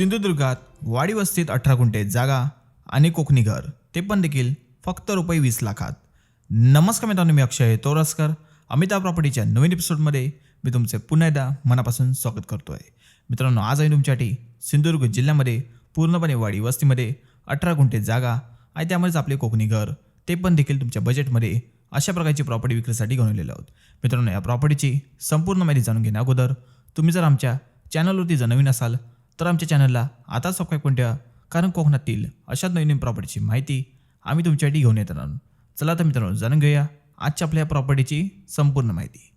सिंधुदुर्गात वाडी वस्तीत अठरा गुंठे जागा आणि कोकणी घर. ते पण देखील फक्त रुपये वीस लाखात. नमस्कार मित्रांनो मी अक्षय तोरसकर. अमिताभ प्रॉपर्टीच्या नवीन एपिसोडमध्ये मी तुमचे पुन्हा एकदा मनापासून स्वागत करतो आहे मित्रांनो आज आम्ही तुमच्यासाठी सिंधुदुर्ग जिल्ह्यामध्ये पूर्णपणे वाडी वस्तीमध्ये अठरा गुंठे जागा आणि त्यामध्येच आपले कोकणी घर ते पण देखील तुमच्या बजेटमध्ये अशा प्रकारची प्रॉपर्टी विक्रीसाठी घेऊन आलेलो आहोत. मित्रांनो या प्रॉपर्टीची संपूर्ण माहिती जाणून घेण्या अगोदर तुम्ही जर आमच्या चॅनलवरती जर नवीन असाल तर आमच्या चॅनलला आता सबस्क्राईब करून ठेवा कारण कोकणातील अशा नवीन नवीन प्रॉपर्टीची माहिती आम्ही तुमच्यासाठी घेऊन येत राहून चला तर मित्रांनो जाणून घेऊया आजच्या आपल्या प्रॉपर्टीची संपूर्ण माहिती.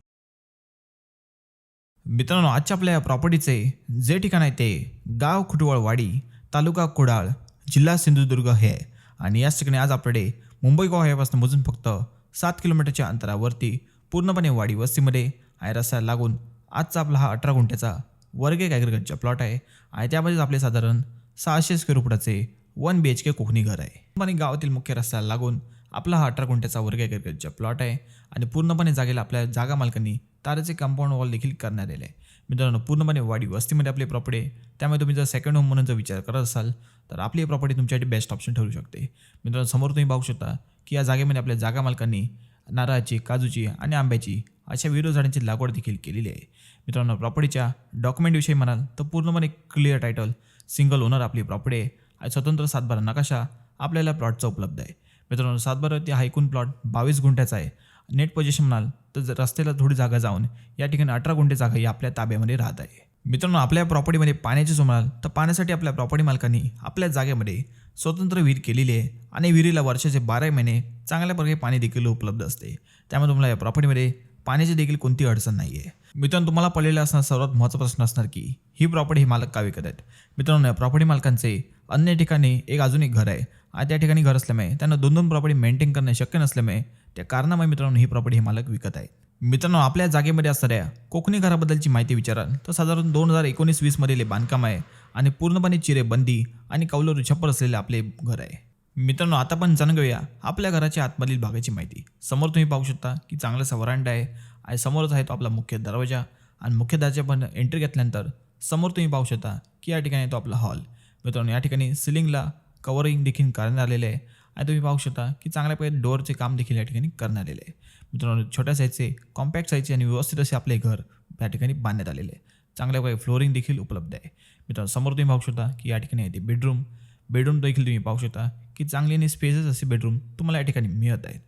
मित्रांनो आजच्या आपल्या प्रॉपर्टीचे जे ठिकाण आहे ते गाव खुटवळवाडी तालुका कुडाळ जिल्हा सिंधुदुर्ग हे आणि याच ठिकाणी आज आपल्याकडे मुंबई गोवा यापासून मोजून फक्त सात किलोमीटरच्या अंतरावरती पूर्णपणे वाडी वस्तीमध्ये आहे लागून आजचा आपला हा अठरा गुंठ्याचा वर्ग एक ॲग्रिकल्चर प्लॉट आहे आणि त्यामध्येच आपले साधारण सहाशे स्क्वेअर फुटाचे one B H K Konkani घर आहे. आणि गावातील मुख्य रस्त्याला लागून आपला हा अठरा गुंठ्याचा वर्ग ॲग्रिकल्चर प्लॉट आहे आणि पूर्णपणे जागेला आपल्या जागा मालकांनी ताराचे कंपाऊंड वॉल देखील करण्यात आले आहे. मित्रांनो पूर्णपणे वाडी वस्तीमध्ये आपली प्रॉपर्टी आहे. त्यामुळे तुम्ही जर सेकंड होम म्हणून जर विचार करत असाल तर आपली प्रॉपर्टी तुमच्यासाठी बेस्ट ऑप्शन ठरू शकते. मित्रांनो समोर तुम्ही पाहू शकता की या जागेमध्ये आपल्या जागा मालकांनी नारळाची काजूची आणि आंब्याची अशा विविध झाडांची लागवड देखील केलेली आहे. मित्रांनो प्रॉपर्टीच्या डॉक्युमेंटविषयी म्हणाल तर पूर्णपणे क्लिअर टायटल सिंगल ओनर आपली प्रॉपर्टी आहे. आणि स्वतंत्र सातबारा नकाशा आपल्याला प्लॉटचा उपलब्ध आहे. मित्रांनो सातबारावरती हा एकूण प्लॉट बावीस गुंठ्याचा आहे. नेट पोझिशन म्हणाल तर रस्त्याला थोडी जागा जाऊन या ठिकाणी अठरा गुंठे जागा ही आपल्या ताब्यामध्ये राहत आहे. मित्रांनो आपल्या प्रॉपर्टीमध्ये पाण्याची जो म्हणाल तर पाण्यासाठी आपल्या प्रॉपर्टी मालकांनी आपल्या जागेमध्ये स्वतंत्र विहीर केलेली आहे. आणि विहिरीला वर्षाचे बारा महिने चांगल्या प्रकारे पाणी देखील उपलब्ध असते. त्यामुळे तुम्हाला या प्रॉपर्टीमध्ये पाण्याची देखील कोणती अडचण नाही आहे मित्रांनो तुम्हाला पडलेला असणार सर्वात महत्त्वाचा प्रश्न असणार की ही प्रॉपर्टी हे मालक का विकत आहेत? मित्रांनो या प्रॉपर्टी मालकांचे अन्य ठिकाणी एक अजून एक घर आहे. आणि त्या ठिकाणी घर असल्यामुळे त्यांना दोन दोन प्रॉपर्टी मेंटेन करणे शक्य नसल्यामुळे त्या कारणामुळे मित्रांनो ही प्रॉपर्टी हे मालक विकत आहे मित्रांनो आपल्या जागेमध्ये असणाऱ्या कोकणी घराबद्दलची माहिती विचाराल तर साधारण दोन हजार एकोणीस वीसमधील बांधकाम आहे आणि पूर्णपणे चिरेबंदी आणि कौलरू छप्पर असलेले आपले घर आहे. मित्रांनो आता पण जाणून घेऊया आपल्या घराच्या आतमधील भागाची माहिती. समोर तुम्ही पाहू शकता की चांगलासा वरांडा आहे आणि समोरच आहे तो आपला मुख्य दरवाजा आणि मुख्य दरवाजा पण एंट्री घेतल्यानंतर समोर तुम्ही पाहू शकता की या ठिकाणी तो आपला हॉल मित्रांनो या ठिकाणी सिलिंगला कवरिंग देखील करण्यात आलेलं आहे आणि तुम्ही पाहू शकता की चांगल्या प्रकारे डोअरचे काम देखील या ठिकाणी करण्यात आलेले आहे. मित्रांनो छोट्या साईजचे कॉम्पॅक्ट साईजचे आणि व्यवस्थित असे आपले घर या ठिकाणी बांधण्यात आलेले आहे. चांगल्या फ्लोरिंग देखील उपलब्ध आहे. मित्रांनो समोर तुम्ही पाहू शकता की या ठिकाणी आहे ते बेडरूम बेडरूम देखील तुम्ही पाहू शकता की चांगली आणि स्पेसेस असे बेडरूम तुम्हाला या ठिकाणी मिळत आहेत.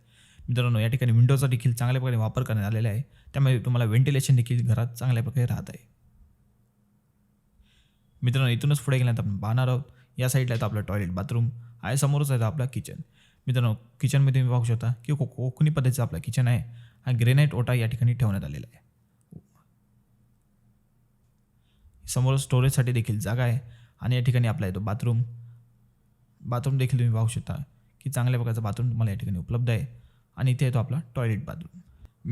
मित्रांनो या ठिकाणी विंडोचा देखील चांगल्या प्रकारे वापर करण्यात आलेला आहे. त्यामुळे तुम्हाला व्हेंटिलेशन देखील घरात चांगल्या प्रकारे राहत आहे. मित्रांनो इथूनच पुढे गेल्यानंतर आपण पाहणार आहोत. या साईडला येतं आपलं टॉयलेट बाथरूम आहे समोरच आहे आपला किचन मित्रांनो किचनमध्ये तुम्ही पाहू शकता की को कोकणी पद्धतीचं आपलं किचन आहे. हा ग्रेनाईट ओटा या ठिकाणी ठेवण्यात आलेला आहे. समोर स्टोरेजसाठी देखील जागा आहे. आणि या ठिकाणी आपला येतो बाथरूम बाथरूम देखील तुम्ही पाहू शकता की चांगल्या प्रकारचा बाथरूम तुम्हाला या ठिकाणी उपलब्ध आहे. आणि इथे येतो आपला टॉयलेट बाथरूम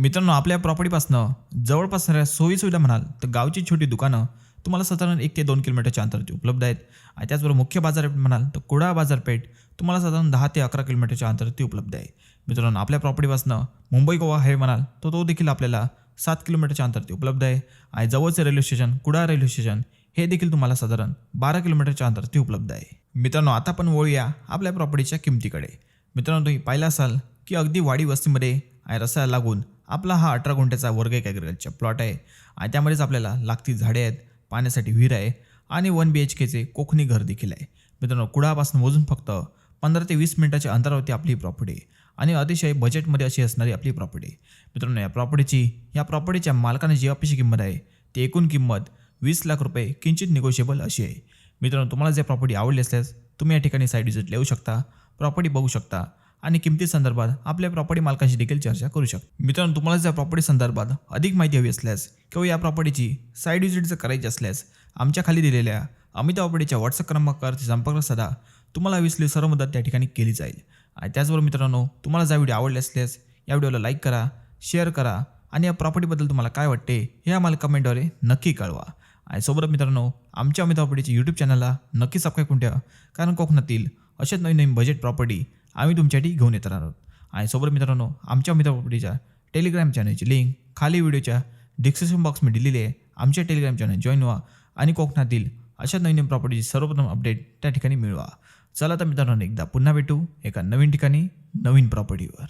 मित्रांनो आपल्या प्रॉपर्टीपासनं जवळपास असणाऱ्या सोयीसुविधा म्हणाल तर गावची छोटी दुकानं तुम्हाला साधारण एक ते दोन किलोमीटरच्या अंतराची उपलब्ध आहेत. आणि त्याचबरोबर मुख्य बाजारपेठ म्हणाल तर कुडाळ बाजारपेठ तुम्हाला साधारण दहा ते अकरा किलोमीटरच्या अंतरावरती उपलब्ध आहे. मित्रांनो आपल्या प्रॉपर्टीपासनं मुंबई गोवा हायवे म्हणाल तर तो देखील आपल्याला सात किलोमीटरच्या अंतरावरती उपलब्ध आहे. आणि जवळचे railway station Kudal railway station हे देखील तुम्हाला साधारण बारा किलोमीटरच्या अंतरावरती उपलब्ध आहे. मित्रांनो आता आपण वळूया आपल्या प्रॉपर्टीच्या किमतीकडे. मित्रांनो तुम्ही पाहिलं असाल की अगदी वाडी वस्तीमध्ये आणि रस्त्याला लागून आपला हा अठरा गुंठ्याचा वर्ग एक ॲग्रिकल्चर प्लॉट आहे. आणि त्यामध्येच आपल्याला लागती झाडे आहेत पाण्यासाठी विहीर आहे आणि वन बी एच केचे कोकणी घर देखील आहे. मित्रांनो कुडापासून मोजून फक्त पंधरा ते वीस मिनिटाच्या अंतरावरती आपली प्रॉपर्टी आणि अतिशय बजेटमध्ये अशी असणारी आपली प्रॉपर्टी मित्रांनो या प्रॉपर्टीची या प्रॉपर्टीच्या मालकाने जी अपेक्षी किंमत आहे ती एकूण किंमत वीस लाख रुपये किंचित निगोशिएबल अशी आहे. मित्रांनो तुम्हाला जर प्रॉपर्टी आवडली असल्यास तुम्ही या ठिकाणी साईड विजिट लिहू शकता प्रॉपर्टी बघू शकता आणि किमती संदर्भात आपल्या प्रॉपर्टी मालकाशी देखील चर्चा करू शकता. मित्रांनो तुम्हाला जर प्रॉपर्टी संदर्भात अधिक माहिती हवी असल्यास किंवा या प्रॉपर्टीची साईड विजिट जर करायची असल्यास आमच्या खाली दिलेल्या अमिता प्रॉपर्टीच्या व्हॉट्सअप क्रमांकावरती संपर्क साधा. तुम्हाला विसली सर्व मदत त्या ठिकाणी केली जाईल. आणि त्याचबरोबर मित्रांनो तुम्हाला जा व्हिडिओ आवडले असल्यास या व्हिडिओला लाईक करा शेअर करा आणि या प्रॉपर्टीबद्दल तुम्हाला काय वाटते हे आम्हाला कमेंटद्वारे नक्की कळवा. आणि सोबत मित्रांनो आमच्या अमिताभ प्रॉपर्टीच्या यूट्यूब चॅनलला नक्की सबस्क्राईब करून ठेवा कारण कोकणातील अशाच नवीन नवीन बजेट प्रॉपर्टी आम्ही तुमच्यासाठी घेऊन येत राहणार आहोत. आणि सोबत मित्रांनो आमच्या अमिताभ प्रॉपर्टीच्या टेलिग्राम चॅनलची लिंक खाली व्हिडिओच्या डिस्क्रिप्शन बॉक्समध्ये दिलेली आहे. आमच्या टेलिग्राम चॅनल जॉईन व्हा आणि कोकणातील अशा नवीन नवीन प्रॉपर्टीची सर्वप्रथम अपडेट त्या ठिकाणी मिळवा. चला तर मित्रांनो एकदा पुन्हा भेटू एका नवीन ठिकाणी नवीन प्रॉपर्टीवर